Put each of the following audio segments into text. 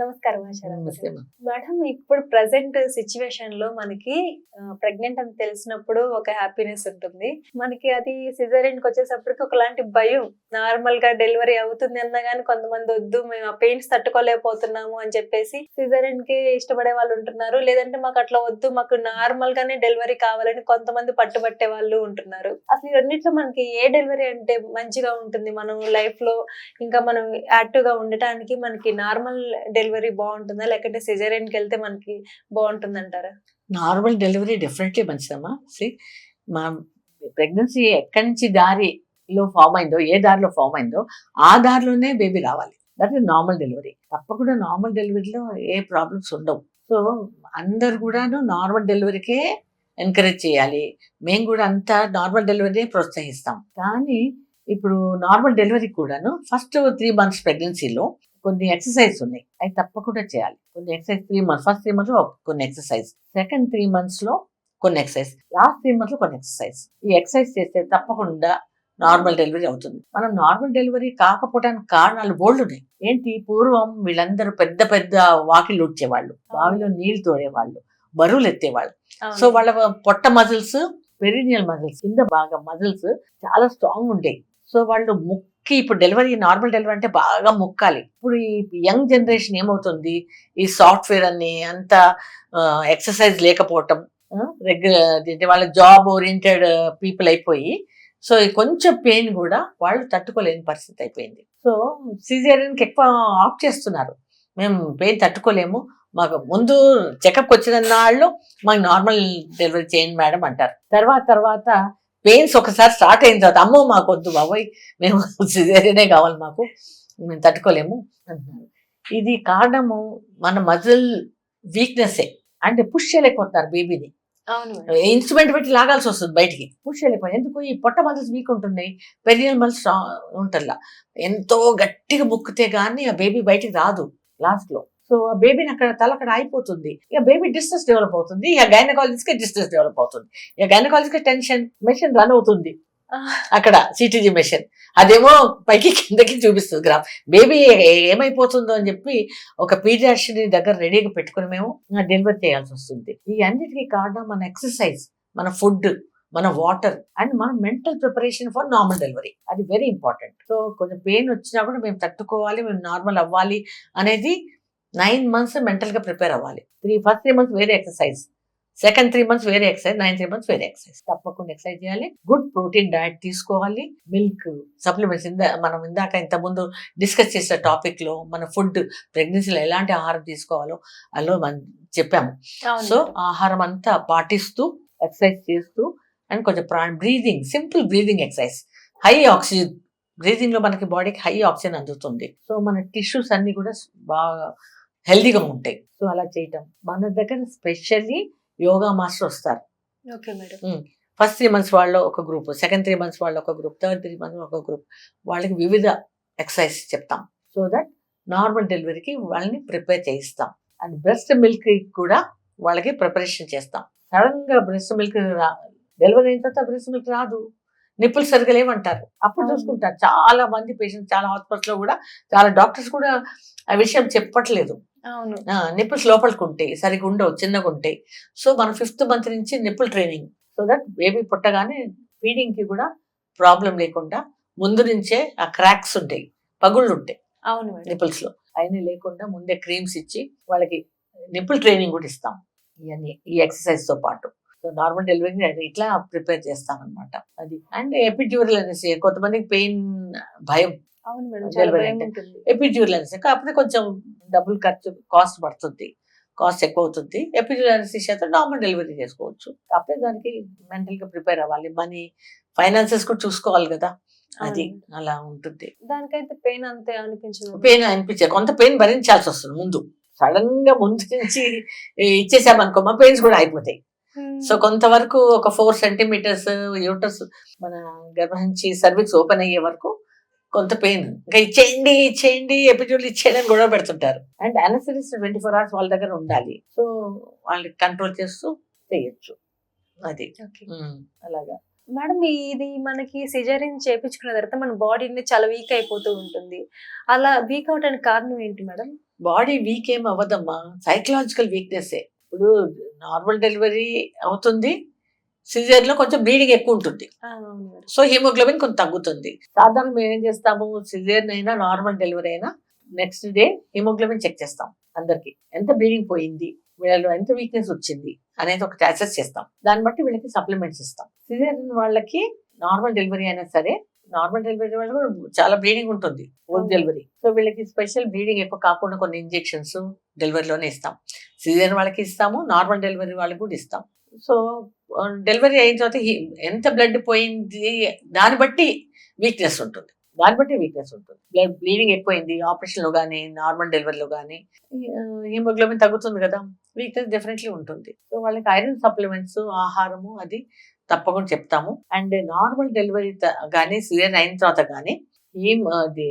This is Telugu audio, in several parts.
నమస్కారం నమస్తే. మేడం ఇప్పుడు ప్రజెంట్ సిచ్యువేషన్లో మనకి ప్రెగ్నెంట్ అని తెలిసినప్పుడు ఒక హ్యాపీనెస్ ఉంటుంది. మనకి అది సిజరీన్కి వచ్చేసప్పటికి ఒకలాంటి భయం. నార్మల్గా డెలివరీ అవుతుంది అన్నా గానీ కొంతమంది వద్దు మేము ఆ పెయిన్స్ తట్టుకోలేకపోతున్నాము అని చెప్పేసి సిజరీన్కి ఇష్టపడే వాళ్ళు ఉంటున్నారు. లేదంటే మాకు అట్లా వద్దు మాకు నార్మల్ గానే డెలివరీ కావాలని కొంతమంది పట్టుబట్టే వాళ్ళు ఉంటున్నారు. అసలు రెండిట్లో మనకి ఏ డెలివరీ అంటే మంచిగా ఉంటుంది? మనం లైఫ్లో ఇంకా మనం యాక్టివ్గా ఉండటానికి మనకి నార్మల్ డెలివరీ డెలివరీ బాగుంటుందా? లేకంటే సిజరేన్కి వెళ్తే మనకి బాగుంటుంది అంటారా నార్మల్ డెలివరీ డెఫినెట్లీ మంచిదమ్మా. సి మా ప్రెగ్నెన్సీ ఎక్కడి నుంచి దారిలో ఫామ్ అయిందో ఏ దారిలో ఫామ్ అయిందో ఆ దారిలోనే బేబీ రావాలి. దట్ ఈస్ నార్మల్ డెలివరీ తప్పకుండా నార్మల్ డెలివరీలో ఏ ప్రాబ్లమ్స్ ఉండవు. సో అందరు కూడాను నార్మల్ డెలివరీకే ఎంకరేజ్ చేయాలి. మేము కూడా అంతా నార్మల్ డెలివరీ ప్రోత్సహిస్తాం. కానీ ఇప్పుడు నార్మల్ డెలివరీ కూడాను ఫస్ట్ త్రీ మంత్స్ ప్రెగ్నెన్సీలో కొన్ని ఎక్సర్సైజ్ ఉన్నాయి. అవి తప్పకుండా చేయాలి. కొన్ని exercise three months first three మంత్స్లో కొన్ని ఎక్సర్సైజ్ సెకండ్ త్రీ మంత్స్లో కొన్ని ఎక్సర్సైజ్ లాస్ట్ త్రీ మంత్స్లో కొన్ని ఎక్సర్సైజ్ ఈ ఎక్సర్సైజ్ చేస్తే తప్పకుండా నార్మల్ డెలివరీ అవుతుంది. మనం నార్మల్ డెలివరీ కాకపోవడానికి కారణాలు బోల్డ్ ఉన్నాయి. ఏంటి? పూర్వం వీళ్ళందరూ పెద్ద పెద్ద వాకిళ్ళు ఉడ్చేవాళ్ళు బావిలో నీళ్ళు తోడేవాళ్ళు. బరువులు ఎత్తేవాళ్ళు. సో వాళ్ళ పొట్ట మజిల్స్ పెరినియల్ మజిల్స్ కింద బాగా మజిల్స్ చాలా స్ట్రాంగ్ ఉండేవి సో వాళ్ళు ముక్కి ఇప్పుడు డెలివరీ నార్మల్ డెలివరీ అంటే బాగా ముక్కాలి. ఇప్పుడు ఈ యంగ్ జనరేషన్ ఏమవుతుంది? ఈ సాఫ్ట్వేర్ అని అంత ఎక్సర్సైజ్ లేకపోవటం రెగ్యులర్ వాళ్ళ జాబ్ ఓరియంటెడ్ పీపుల్ అయిపోయి సో కొంచెం పెయిన్ కూడా వాళ్ళు తట్టుకోలేని పరిస్థితి అయిపోయింది. సో సిజేరియన్కి ఎక్కువ ఆఫ్ చేస్తున్నారు. మేము పెయిన్ తట్టుకోలేము. మాకు ముందు చెకప్కి వచ్చిన వాళ్ళు మాకు నార్మల్ డెలివరీ చేయండి మేడం అంటారు. తర్వాత తర్వాత పెయిన్స్ ఒకసారి స్టార్ట్ అయిన తర్వాత అమ్మో మాకు వద్దు బాబోయ్ మేము సిజేరియనే కావాలి మాకు మేము తట్టుకోలేము అంటున్నారు ఇది కారణము మన మజిల్ వీక్నెస్సే అంటే పుష్ చేయలేకపోతున్నారు బేబీని. ఇన్స్ట్రుమెంట్ పెట్టి లాగాల్సి వస్తుంది బయటికి. పుష్ చేయలేకపోయి ఎందుకు ఈ పొట్ట మజిల్స్ వీక్ ఉంటున్నాయి పెరినల్ మజిల్స్ ఉంటల్లా ఎంతో గట్టిగా ముక్కితే గానీ ఆ బేబీ బయటికి రాదు లాస్ట్లో. సో ఆ బేబీని అక్కడ తల అక్కడ అయిపోతుంది ఇక బేబీ డిస్టెన్స్ డెవలప్ అవుతుంది. ఇక గైనకాలజిస్ట్కి డిస్టెన్స్ డెవలప్ అవుతుంది. ఇక గైనకాలజిస్ట్కి టెన్షన్ మెషిన్ రన్ అవుతుంది. అక్కడ సిటీజీ మెషిన్ అదేమో పైకి కిందకి చూపిస్తుంది గ్రాఫ్ బేబీ ఏమైపోతుందో అని చెప్పి ఒక పీడియాట్రిషన్ దగ్గర రెడీగా పెట్టుకుని మేము డెలివరీ చేయాల్సి వస్తుంది. ఈ అన్నిటికీ కారణం మన ఎక్సర్సైజ్ మన ఫుడ్ మన వాటర్ అండ్ మన mental preparation for normal delivery అది వెరీ ఇంపార్టెంట్ సో కొంచెం పెయిన్ వచ్చినా కూడా మేము తట్టుకోవాలి మేము నార్మల్ అవ్వాలి అనేది నైన్ మంత్స్ మెంటల్గా ప్రిపేర్ అవ్వాలి త్రీ ఫస్ట్ త్రీ మంత్స్ వేరే ఎక్సర్సైజ్ సెకండ్ త్రీ మంత్స్ వేరే ఎక్సర్సైజ్ నైన్ త్రీ మంత్స్ వేరే ఎక్సర్సైజ్ తప్పకుండా ఎక్సర్సైజ్ చేయాలి. గుడ్ ప్రోటీన్ డయట్ తీసుకోవాలి. మిల్క్ సప్లిమెంట్స్ ఇందా మనం ఇందాక ఇంత ముందు డిస్కస్ చేసిన టాపిక్లో మన ఫుడ్ ప్రెగ్నెన్సీలో ఎలాంటి ఆహారం తీసుకోవాలో అలో మనం చెప్పాము. సో. ఆహారం అంతా పాటిస్తూ ఎక్సర్సైజ్ చేస్తూ అండ్ కొంచెం ప్రాణ breathing simple breathing exercise high oxygen బ్రీదింగ్లో మనకి బాడీకి హై ఆక్సిజన్ అందుతుంది. సో మన టిష్యూస్ అన్ని కూడా బాగా హెల్దీగా ఉంటాయి. సో అలా చేయటం. మన దగ్గర స్పెషల్లీ యోగా మాస్టర్ వస్తారు. Okay madam. First three months వాళ్ళు ఒక గ్రూప్ సెకండ్ త్రీ మంత్స్ వాళ్ళు ఒక గ్రూప్ థర్డ్ త్రీ మంత్స్ ఒక గ్రూప్. వాళ్ళకి వివిధ ఎక్సర్సైజ్ చెప్తాం. సో దట్ నార్మల్ డెలివరీకి వాళ్ళని ప్రిపేర్ చేయిస్తాం. అండ్ బ్రెస్ట్ మిల్క్ కూడా వాళ్ళకి ప్రిపరేషన్ చేస్తాం. సడన్గా బ్రెస్ట్ మిల్క్ డెలివరీ అయిన తర్వాత బ్రెస్ట్ మిల్క్ రాదు. నిప్పులు సరిగా లేవంటారు. అప్పుడు. చూసుకుంటారు. చాలా మంది పేషెంట్స్ చాలా హాస్పిటల్స్లో కూడా చాలా డాక్టర్స్ కూడా ఆ విషయం చెప్పట్లేదు. నిప్పుల్స్ లోపలికి ఉంటాయి సరిగా ఉండవు చిన్నగా ఉంటాయి. సో మన ఫిఫ్త్ మంత్ నుంచి nipple training so that baby పుట్టగానే ఫీడింగ్కి కూడా ప్రాబ్లం లేకుండా ముందు నుంచే ఆ క్రాక్స్ ఉంటాయి పగుళ్ళు ఉంటాయి అవును మేడం. నిప్పుల్స్లో. అయినా లేకుండా ముందే క్రీమ్స్ ఇచ్చి వాళ్ళకి నిప్పుల్ ట్రైనింగ్ కూడా ఇస్తాం ఇవన్నీ ఈ ఎక్సర్సైజ్తో పాటు. సో నార్మల్ డెలివరీ ఇట్లా ప్రిపేర్ చేస్తాం అనమాట అది అండ్ ఎపిడ్యూరల్ అనేసి కొంతమందికి పెయిన్ భయం అవును మేడం చాలా Delivery భయం అంటే. ఉంటుంది ఎపిడ్యూరల్ అనేసి కాకపోతే కొంచెం డబ్బులు ఖర్చు కాస్ట్ పడుతుంది. కాస్ట్ ఎక్కువ అవుతుంది ఎపిడ్యూరల్ అనేసి అయితే నార్మల్ డెలివరీ చేసుకోవచ్చు. కాకపోతే దానికి మెంటల్గా ప్రిపేర్ అవ్వాలి. మనీ ఫైనాన్సెస్ కూడా చూసుకోవాలి కదా. అది. అలా ఉంటుంది. దానికైతే పెయిన్ అంతే అనిపించదు. పెయిన్ అనిపించే కొంత పెయిన్ భరించాల్సి వస్తుంది ముందు. సడన్గా ముందు నుంచి ఇచ్చేసామనుకో మా పెయిన్స్ కూడా అయిపోతాయి. సో కొంతవరకు ఒక ఫోర్ సెంటీమీటర్స్ యూటర్స్ మన గర్భం నుంచి సర్వీక్స్ ఓపెన్ అయ్యే వరకు కొంత పెయిన్ ఇంకా ఇచ్చేయండి ఇచ్చేయండి ఎపిడ్యూల్ ఇచ్చేయండి అని గొడవ పెడుతుంటారు. And anaesthetist twenty four hours వాళ్ళ దగ్గర ఉండాలి. సో వాళ్ళని కంట్రోల్ చేస్తూ చేయొచ్చు. అది. అలాగా. మేడం ఇది మనకి సిజరీన్ చేపించుకున్న తర్వాత మన బాడీని చాలా వీక్ అయిపోతూ ఉంటుంది. అలా వీక్ అవడానికి కారణం ఏంటి మేడం బాడీ వీక్ ఏం అవ్వదమ్మా. సైకలాజికల్ వీక్నెస్ ఇప్పుడు నార్మల్ డెలివరీ అవుతుంది. సిజర్లో కొంచెం బ్లీడింగ్ ఎక్కువ ఉంటుంది సో హిమోగ్లోబిన్ కొంచెం తగ్గుతుంది. సాధారణ మేము ఏం చేస్తాము? సిజర్ అయినా నార్మల్ డెలివరీ అయినా నెక్స్ట్ డే హిమోగ్లోబిన్ చెక్ చేస్తాం అందరికి. ఎంత బ్లీడింగ్ పోయింది? వీళ్ళలో ఎంత వీక్నెస్ వచ్చింది? అనేది ఒకటి అసెస్ చేస్తాం. దాన్ని బట్టి వీళ్ళకి సప్లిమెంట్స్ ఇస్తాం. సిజర్ వాళ్ళకి నార్మల్ డెలివరీ అయినా సరే నార్మల్ డెలివరీ వాళ్ళు కూడా చాలా బ్లీడింగ్ ఉంటుంది. ఓన్. డెలివరీ. సో వీళ్ళకి స్పెషల్ బ్లీడింగ్ ఎక్కువ కాకుండా కొన్ని ఇంజెక్షన్స్ డెలివరీలోనే ఇస్తాం. సిజర్ వాళ్ళకి ఇస్తాము నార్మల్ డెలివరీ వాళ్ళకి కూడా ఇస్తాం. సో డెలివరీ అయిన తర్వాత ఎంత బ్లడ్ పోయింది? దాన్ని బట్టి వీక్నెస్ ఉంటుంది. దాన్ని బట్టి వీక్నెస్ ఉంటుంది. బ్లడ్ బ్లీడింగ్ ఎక్కువైంది ఆపరేషన్లో కానీ నార్మల్ డెలివరీలో కానీ హిమోగ్లోబిన్ తగ్గుతుంది కదా? వీక్నెస్ డెఫినెట్లీ ఉంటుంది. సో వాళ్ళకి ఐరన్ సప్లిమెంట్స్ ఆహారము అది తప్పకుండా చెప్తాము. అండ్ నార్మల్ డెలివరీ కానీ సివియర్ అయిన తర్వాత కానీ ఏం అది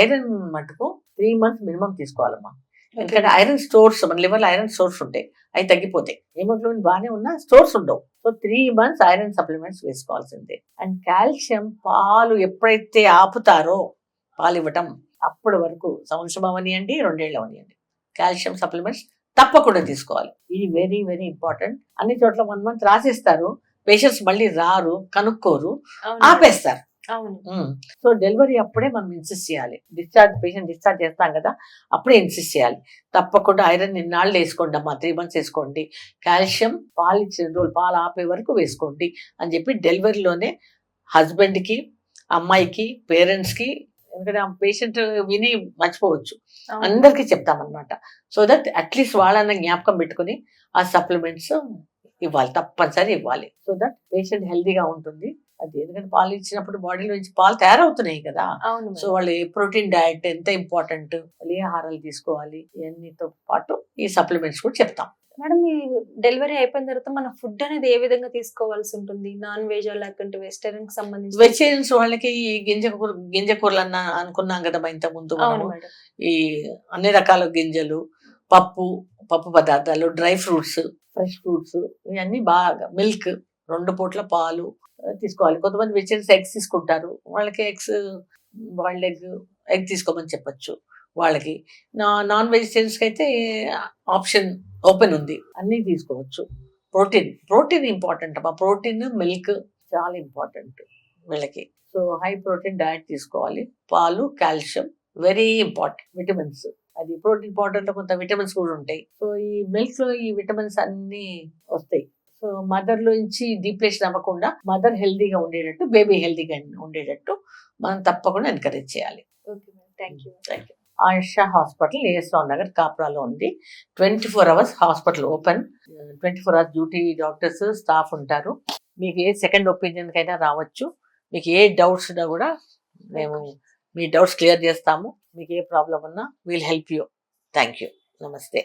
ఐరన్ మటుకు త్రీ మంత్స్ మినిమం తీసుకోవాలమ్మా. ఎందుకంటే ఐరన్ స్టోర్స్ మన లివర్ ఐరన్ స్టోర్స్ ఉంటాయి. అవి తగ్గిపోతాయి. హిమోగ్లోబిన్ బాగానే ఉన్నా స్టోర్స్ ఉండవు. So three months iron supplements వేసుకోవాల్సిందే. And calcium పాలు ఎప్పుడైతే ఆపుతారో పాలు ఇవ్వటం అప్పటి వరకు సంవత్సరం అవనియండి రెండేళ్ళు అవనియండి. కాల్షియం సప్లిమెంట్స్ తప్పకుండా తీసుకోవాలి. ఇది వెరీ వెరీ ఇంపార్టెంట్. అన్ని చోట్ల వన్ మంత్ రాసిస్తారు. పేషెంట్స్ మళ్ళీ రారు కనుక్కోరు. ఆపేస్తారు. సో డెలివరీ అప్పుడే మనం ఇన్సిస్ట్ చేయాలి. డిశ్చార్జ్ పేషెంట్ డిశ్చార్జ్ చేస్తాం కదా అప్పుడే ఇన్సిస్ట్ చేయాలి. తప్పకుండా ఐరన్ నిన్నాళ్ళు వేసుకోండి అమ్మా త్రీ మంత్స్ వేసుకోండి. కాల్షియం పాలు ఇచ్చిన రోజులు పాలు ఆపే వరకు వేసుకోండి అని చెప్పి డెలివరీలోనే హస్బెండ్కి అమ్మాయికి పేరెంట్స్కి ఎందుకంటే ఆ పేషెంట్ విని మర్చిపోవచ్చు. అందరికీ చెప్తామన్నమాట. సో దట్ అట్లీస్ట్ వాళ్ళన్న జ్ఞాపకం పెట్టుకుని ఆ సప్లిమెంట్స్ ఇవ్వాలి తప్పనిసరి ఇవ్వాలి. సో దట్ పేషెంట్ హెల్తీగా ఉంటుంది. అది ఎందుకంటే పాలు ఇచ్చినప్పుడు బాడీలో నుంచి పాలు తయారవుతున్నాయి కదా. సో. వాళ్ళు ప్రోటీన్ డయట్ ఎంత ఇంపార్టెంట్ ఏ ఆహారాలు తీసుకోవాలి ఇవన్నీతో పాటు ఈ సప్లిమెంట్స్ కూడా చెప్తాం. మేడం ఈ డెలివరీ అయిపోయిన తర్వాత మన ఫుడ్ అనేది ఏ విధంగా తీసుకోవాల్సి ఉంటుంది? నాన్ వెజ్ లేకుంటే వెజిటేరియన్కి సంబంధించి? వెజిటేరియన్స్ వాళ్ళకి ఈ గింజ కూర గింజ కూరలు అన్న అనుకున్నాం కదా ఇంత ముందు ఈ అన్ని రకాల గింజలు పప్పు పప్పు పదార్థాలు డ్రై ఫ్రూట్స్ ఫ్రెష్ ఫ్రూట్స్ ఇవన్నీ బాగా మిల్క్ రెండు పూట్ల పాలు తీసుకోవాలి. కొంతమంది వెజిటేరియన్స్ ఎగ్స్ తీసుకుంటారు. వాళ్ళకి ఎగ్స్ బాయిల్డ్ ఎగ్ ఎగ్ తీసుకోమని చెప్పచ్చు వాళ్ళకి. నా నాన్ వెజిటేరియన్స్కి అయితే ఆప్షన్ ఓపెన్ ఉంది. అన్నీ తీసుకోవచ్చు. ప్రోటీన్ ప్రోటీన్ ఇంపార్టెంట్ అమ్మా ప్రోటీన్ మిల్క్ చాలా ఇంపార్టెంట్ వీళ్ళకి. సో హై ప్రోటీన్ డయట్ తీసుకోవాలి. పాలు కాల్షియం వెరీ ఇంపార్టెంట్. విటమిన్స్. అది ప్రోటీన్ పౌడర్లో కొంత విటమిన్స్ కూడా ఉంటాయి. సో ఈ మిల్క్లో ఈ విటమిన్స్ అన్నీ వస్తాయి. సో మదర్లో నుంచి డీప్లేషన్ అవ్వకుండా మదర్ హెల్దీగా ఉండేటట్టు బేబీ హెల్దీగా ఉండేటట్టు మనం తప్పకుండా ఎంకరేజ్ చేయాలి. Thank you thank you Ayusha hospital A S Rao Nagar కాప్రాలో ఉంది. Twenty four hours hospital open. Twenty four hours duty doctors staff ఉంటారు. మీకు ఏ సెకండ్ ఒపీనియన్ కైనా రావచ్చు. మీకు ఏ డౌట్స్ ఉన్నా కూడా మేము మీ డౌట్స్ క్లియర్ చేస్తాము. మీకు ఏ ప్రాబ్లం ఉన్నా we'll help you thank you నమస్తే.